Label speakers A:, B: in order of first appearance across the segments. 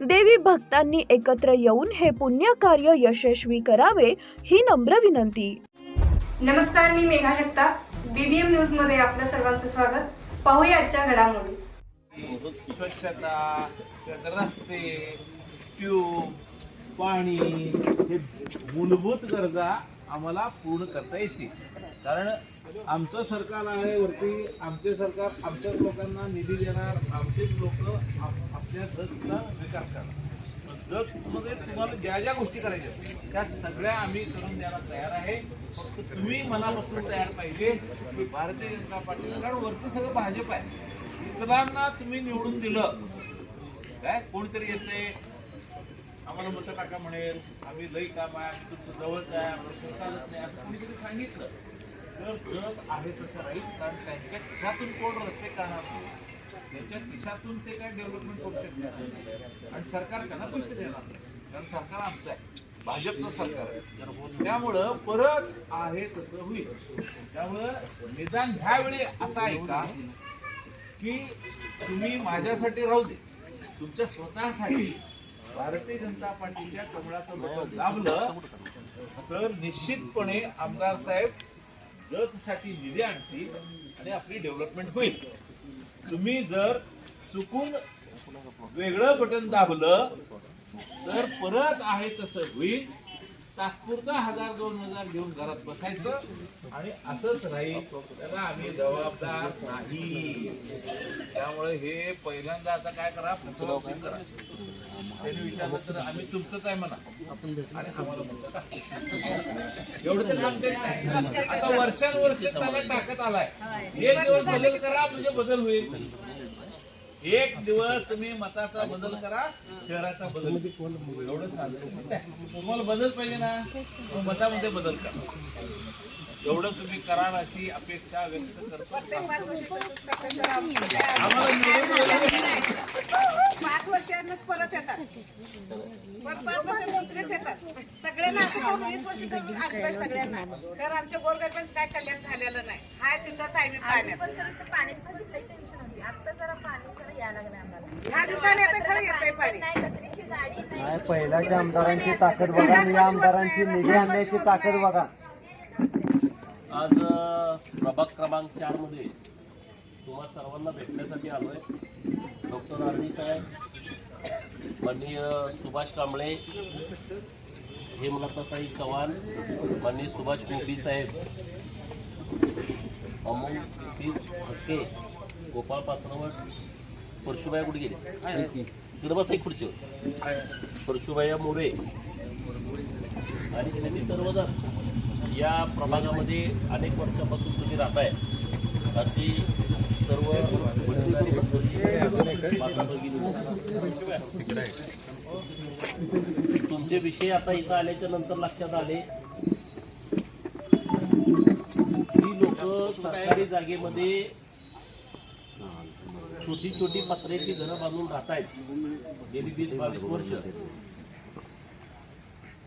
A: देवी भक्तांनी एकत्र येऊन हे पुण्य कार्य यशस्वी करावे ही नम्र विनंती.
B: नमस्कार मी मेघा जगताप. बीबीएम न्यूजमध्ये आपलं सर्वांचं स्वागत. पाहूया आजच्या घडामोडी.
C: स्वच्छता रस्ते ट्यूब पाणी हे मूलभूत गरजा आम्हाला पूर्ण करता येतील. कारण आमचं सरकार आहे वरती आमचे सरकार आमच्याच लोकांना निधी देणार आमचेच लोक आपल्या जगचा विकास करणार जगमध्ये म्हणजे तुम्हाला ज्या ज्या गोष्टी करायच्या त्या सगळ्या आम्ही करून द्यायला तयार आहे. फक्त तुम्ही मनापासून तयार पाहिजे. की भारतीय जनता पार्टी कारण वरती सगळं भाजप आहे. इतरांना तुम्ही निवडून दिलं. काय? कोणतरी येते आम्हाला मतं टाका म्हणेल. आम्ही लई काम आहे आम्ही तुमचं जवळच आहे आम्हाला सरकारच नाही असं कोणीतरी सांगितलं. तर जग आहे तसं राहील कारण त्यांच्या खिशातून कोण रस्ते करणार नाही. त्याच्या खिशातून ते काय डेव्हलपमेंट करू शकणार आणि सरकार त्यांना पैसे देणार कारण सरकार आमचं आहे. भाजपचं सरकार आहे. त्यामुळं परत आहे तसं होईल. त्यामुळं निदान ह्यावेळी असं आहे का की तुम्ही माझ्यासाठी राहू दे. तुमच्या स्वतःसाठी भारतीय जनता पार्टीच्या कमळाचं बटन दाबलं तर निश्चितपणे आमदार साहेब जतसाठी निधी आणतील आणि आपली डेव्हलपमेंट होईल. तुम्ही जर चुकून वेगळं बटन दाबलं तर परत आहे तसं होईल. तात्पुरता हजार दोन हजार घेऊन घरात बसायचं. आणि असंच राहील त्याला आम्ही जबाबदार नाही. त्यामुळे हे पहिल्यांदा आता काय करा फसवणूक करा. त्यांनी विचारलं तर आम्ही तुमचंच आहे म्हणा. आणि आम्हाला म्हणतात. एवढं तर काम ते नाही. आता वर्षानुवर्ष त्याला टाकत आलाय. एक दिवस बदल करा म्हणजे बदल होईल. एक दिवस तुम्ही मताचा बदल करा शहराचा बदल. एवढं तुम्हाला बदल पाहिजे ना मतामध्ये बदल करा. एवढं तुम्ही कराल अशी अपेक्षा व्यक्त करतो.
D: पाच वर्षांनाच परत येतात. परत पाच वर्ष दुसरेच येतात. सगळ्यांना असं वीस वर्ष सगळ्यांना तर आमच्या गोरगरबांचं काय कल्याण झालेलं नाही. हाय तिथंच आहे मी पाण्यात
E: पाण्याची टेन्शन होती आता जरा पाणी जरा यायला लागलं आम्हाला
D: ह्या दिवसाने येतं खरं येतंय पाणी.
E: नाही कचऱ्याची गाडी नाही
F: नाही पहिल्याच्या आमदारांची ताकद बघा आणि या आमदारांची निधी आणण्याची ताकद बघा.
G: आज अ, प्रभाग क्रमांक चारमध्ये तुम्हा सर्वांना भेटण्यासाठी आलोय. डॉक्टर आरडी साहेब माननीय सुभाष कांबळे हेमलताताई चव्हाण माननीय सुभाष मोदी साहेब अमोल सी हक्के गोपाळ पात्रवट परशुबाई कुठे गेले? तिकडे बस एक खुर्चीवर परशुबाई मोरे आणि त्यांनी सर्वजण या प्रभागामध्ये अनेक वर्षापासून तुम्ही राहताय. अशी सर्व. तुमचे विषय आता इथं आल्याच्यानंतर लक्षात आले. ही लोक सरकारी जागेमध्ये छोटी छोटी पत्र्याची घरं बांधून राहत आहेत गेली वीस बावीस वर्ष.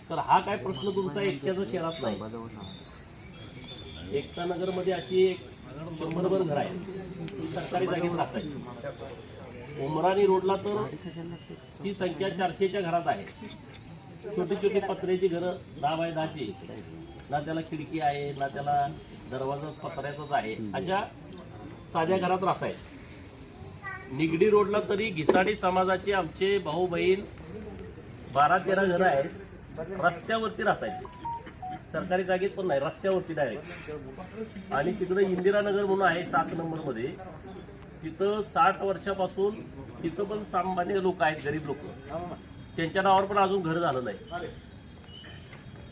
G: तर हा काय प्रश्न तुमचा एकट्याचा शहरात नाही. एकता नगरमध्ये अशी एक शंभरभर घर आहे ती सरकारी जागेत राहत आहेत उमराणी रोडला तर ती संख्या चारशेच्या घरात आहे. छोटी छोटी पत्र्याची घरं दहा बाय दहाची. ना त्याला खिडकी आहे ना त्याला दरवाजा पत्र्याचाच आहे. अशा साध्या घरात राहत आहेत निगडी रोडला तरी घिसाडी समाजाचे आमचे भाऊ बहीण बारा तेरा घरं आहेत. रस्त्यावरती राहत सरकारी जागेत पण नाही रस्त्यावरती डायरेक्ट आणि तिकडे इंदिरानगर म्हणून आहे सात नंबरमध्ये. तिथं साठ वर्षापासून तिथं पण सामान्य लोक आहेत गरीब लोक. त्यांच्या नावावर पण अजून घर झालं नाही.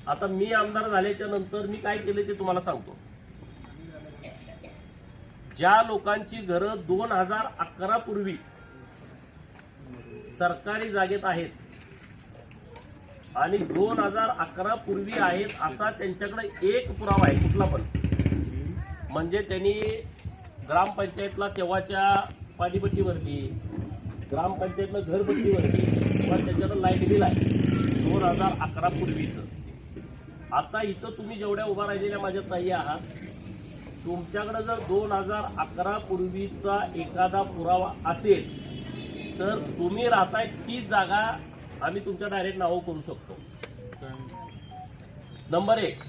G: आता मी आमदार झाल्याच्यानंतर मी काय केलं ते तुम्हाला सांगतो. ज्या लोकांची घरं दोन हजार अकरा पूर्वी सरकारी जागेत आहेत आणि दोन हजार अकरा पूर्वी आहेत असा त्यांच्याकडे एक पुरावा आहे कुठला पण. म्हणजे त्यांनी ग्रामपंचायतला तेव्हाच्या पाणीपट्टी भरली ग्रामपंचायतनं घरपट्टी भरली किंवा त्याच्यानं लाइट बिल आहे दोन हजार अकरा पूर्वीचं. आता इथं तुम्ही जेवढ्या उभा राहिलेल्या माझ्या ताई आहात तुमच्याकडे जर दोन हजार अकरा पूर्वीचा एखादा पुरावा असेल तर तुम्ही राहताय ती जागा आम्ही तुमच्या डायरेक्ट नावं करू शकतो. नंबर एक.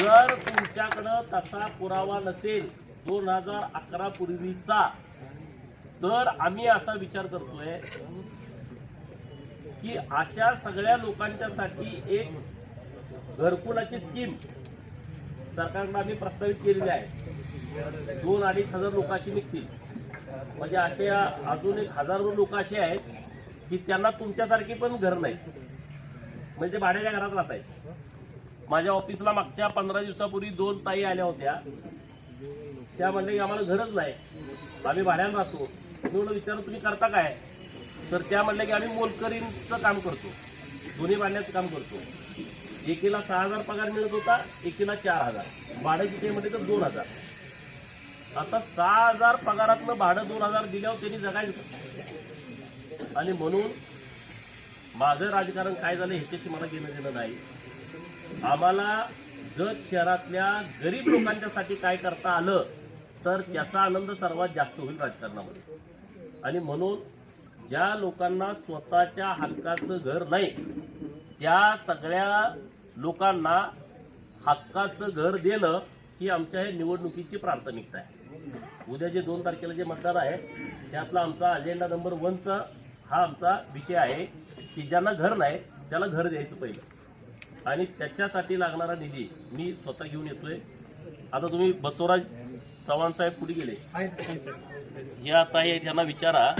G: जर तुमच्याकडं तसा पुरावा नसेल दोन हजार अकरा पूर्वीचा तर आम्ही असा विचार करतोय की अशा सगळ्या लोकांच्यासाठी एक घरकुलाची स्कीम सरकारनं आम्ही प्रस्तावित केलेली आहे. दोन अडीच हजार लोक अशी निघतील. म्हणजे असे अजून एक हजारो लोक असे आहेत की त्यांना तुमच्यासारखी पण घर नाही. म्हणजे ते भाड्याच्या घरात राहत आहेत. माझ्या ऑफिसला मागच्या पंधरा दिवसापूर्वी दोन ताई आल्या होत्या. त्या म्हणले की आम्हाला घरच नाही. आम्ही भाड्यानं राहतो. म्हणून विचार तुम्ही करता काय? तर त्या म्हणल्या की आम्ही मोलकरींचं काम करतो. दोन्ही भांड्याचं काम करतो. एकीला सहा हजार पगार मिळत होता एकीला चार हजार. भाडं किती म्हणजे तर दोन हजार. आता सहा हजार पगारातनं भाडं दोन हजार दिल्यावर त्यांनी जगायचं आणि म्हणून माझं राजकारण काय झालं ह्याच्याशी मला घेणं देणं नाही. आम्हाला जत शहरातल्या गरीब लोकांच्यासाठी काय करता आलं तर त्याचा आनंद सर्वात जास्त होईल राजकारणामध्ये. आणि म्हणून ज्या लोकांना स्वतःच्या हक्काचं घर नाही त्या सगळ्या लोकांना हक्काचं घर देणं ही आमच्या हे निवडणुकीची प्राथमिकता आहे. उद्या जे दोन तारखेला जे मतदान आहे त्यातला आमचा अजेंडा नंबर वनचा हा आमचा विषय आहे की ज्यांना घर नाही त्याला घर द्यायचं पहिलं. आणि त्याच्यासाठी लागणारा निधी मी स्वतः घेऊन येतोय. आता तुम्ही बसवराज चव्हाण साहेब पुढे गेले? या ताई आहेत यांना विचारा.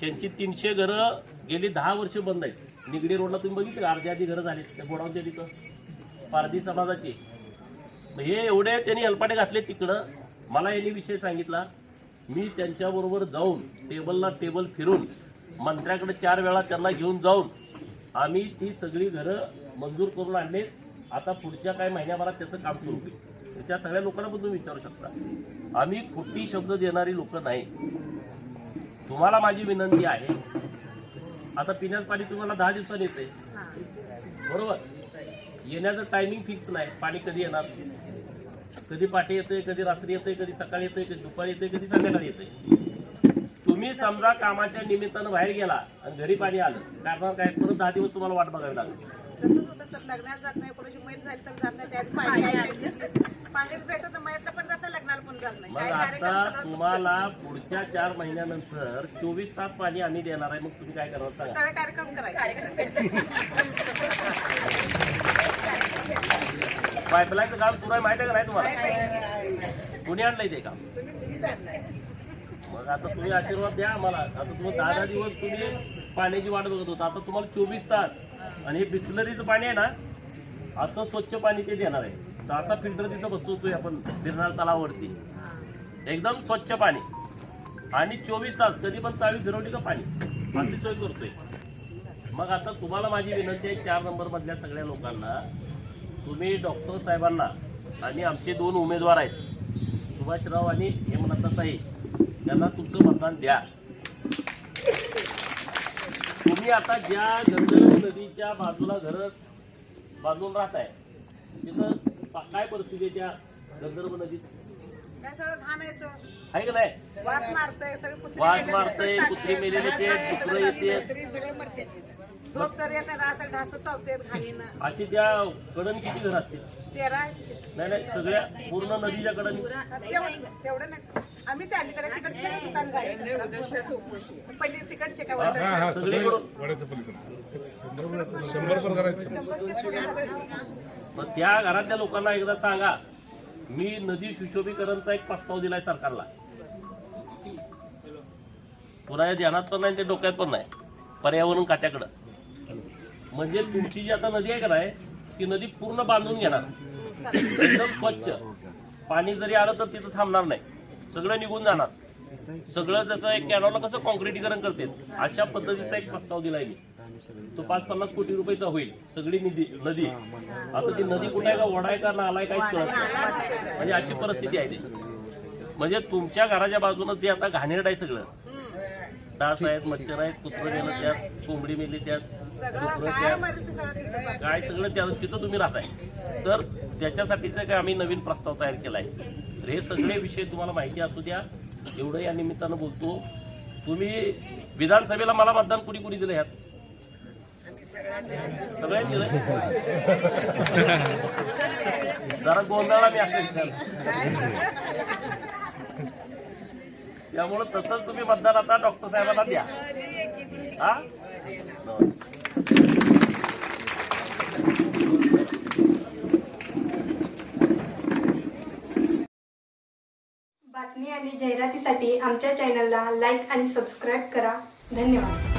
G: त्यांची तीनशे घरं गेली दहा वर्ष बंद आहेत. निगडी रोडला तुम्ही बघितलं अर्धी अर्धी घरं झाली त्या गोडाऊनच्या तिथं. पारधी समाजाची. हे एवढे त्यांनी अल्पाटे घातले तिकडं. मला यांनी विषय सांगितला मी त्यांच्याबरोबर जाऊन टेबलला टेबल फिरून मंत्र्याकडे चार वेळा त्यांना घेऊन जाऊन आम्ही ती सगळी घरं मंजूर करून आणले. आता पुढच्या काही महिन्याभरात त्याचं काम सुरू होईल. त्या सगळ्या लोकांना पण तुम्ही विचारू शकता. आम्ही खोटी शब्द देणारी लोक नाही. तुम्हाला माझी विनंती आहे आता पिण्याचं पाणी तुम्हाला दहा दिवसांनी येते बरोबर? येण्याचं टायमिंग फिक्स नाही. पाणी कधी येणार? कधी पाठी येतंय कधी रात्री येतंय कधी सकाळी येतंय कधी दुपारी येतंय कधी संध्याकाळी येतंय. तुम्ही समजा कामाच्या निमित्तानं बाहेर गेला आणि घरी पाणी आलं कारण काय? परत दहा दिवस तुम्हाला वाट बघावी लागेल.
D: लग्नाला जात नाही कोणाची मैत झाली तर जात नाही. पाणीच भेटत नाही, मैतला पण जातं लग्नाला पण जात नाही.
G: मग
D: कार्यक्रम
G: आता
D: सगळं
G: तुम्हाला पुढच्या चार महिन्यानंतर चोवीस तास पाणी आम्ही देणार आहे मग तुम्ही काय करणार सांगा?
D: सगळे कार्यक्रम करायचे.
G: पाईपलाईनचं काम सुरू आहे माहिती आहे का नाही तुम्हाला? कुणी आणलंय ते काम? मग आता तुम्ही आशीर्वाद द्या आम्हाला. आता तुम्ही दहा दहा दिवस तुम्ही पाण्याची वाट बघत होता. आता तुम्हाला चोवीस तास. आणि हे बिस्लरीचं पाणी आहे ना असं स्वच्छ पाणी ते देणार आहे. तर असा फिल्टर तिथं बसवतोय आपण गिरनार तलावावरती. एकदम स्वच्छ पाणी. आणि चोवीस तास कधी पण चावी फिरवली का पाणी? अशी सोय करतोय. मग आता तुम्हाला माझी विनंती आहे चार नंबर मधल्या सगळ्या लोकांना तुम्ही डॉक्टर साहेबांना आणि आमचे दोन उमेदवार आहेत सुभाषराव आणि हेमलताताई यांना तुमचं मतदान द्या. तुम्ही आता ज्या गंधर्व नदीच्या बाजूला घर बांधून राहताय तिथं पा- काय परिस्थिती आहे त्या गंधर्व नदीत?
D: काय सगळं घाण आहे
G: का नाही?
D: वास मारतय सगळे कुत्रे
G: वास
D: मेलेले आहेत,
G: डुकरं
D: येत.
G: अशी त्या कडन किती घर असतील. नाही नाही सगळ्या पूर्ण नदीच्या कडन
D: तेवढं आम्हीच अलीकडे तिकडचे दुकान पहिले तिकडचे का?
G: सगळीकडून. मग त्या घरातल्या लोकांना एकदा सांगा मी नदी सुशोभीकरणचा एक प्रस्ताव दिलाय सरकारला. पुन्हा ध्यानात पण नाही ते डोक्यात पण नाही. पर्यावरण खात्याकडं. म्हणजे तुमची जी आता नदी आहे का नाही ती नदी पूर्ण बांधून घेणार. एकदम स्वच्छ. पाणी जरी आलं तर तिथं थांबणार नाही. सगळं निघून जाणार. सगळं जसं एक कॅनॉलला कसं कॉन्क्रिटीकरण करते अशा पद्धतीचा एक प्रस्ताव दिलाय मी. तो पाच पन्नास कोटी रुपयाचा होईल. सगळी निधी नदी. आता ती नदी कुठे आहे का? ओढा आहे का नाला आहे काहीच कळत नाही. म्हणजे अशी परिस्थिती आहे ती. म्हणजे तुमच्या घराच्या बाजूनं जे आता घाणेरड आहे सगळं. डास आहेत मच्छर आहेत कुत्रं गेलं त्यात कोंबडी मेली त्यात
D: काय सगळं
G: त्या तिथं तुम्ही राहताय. तर त्याच्यासाठीचं काय आम्ही नवीन प्रस्ताव तयार केला आहे हे सगळे विषय तुम्हाला माहिती असू द्या. एवढं या निमित्तानं बोलतो. तुम्ही विधानसभेला मला मतदान कुणी कुणी दिलं ह्यात? सगळ्यांनी जरा गोंधळा मी असेल. त्यामुळं तसंच तुम्ही मतदान आता डॉक्टर साहेबांना द्या. हा?
B: बातमी आणि जाहिरातीसाठी आमच्या चॅनलला लाईक आणि सबस्क्राईब करा. धन्यवाद.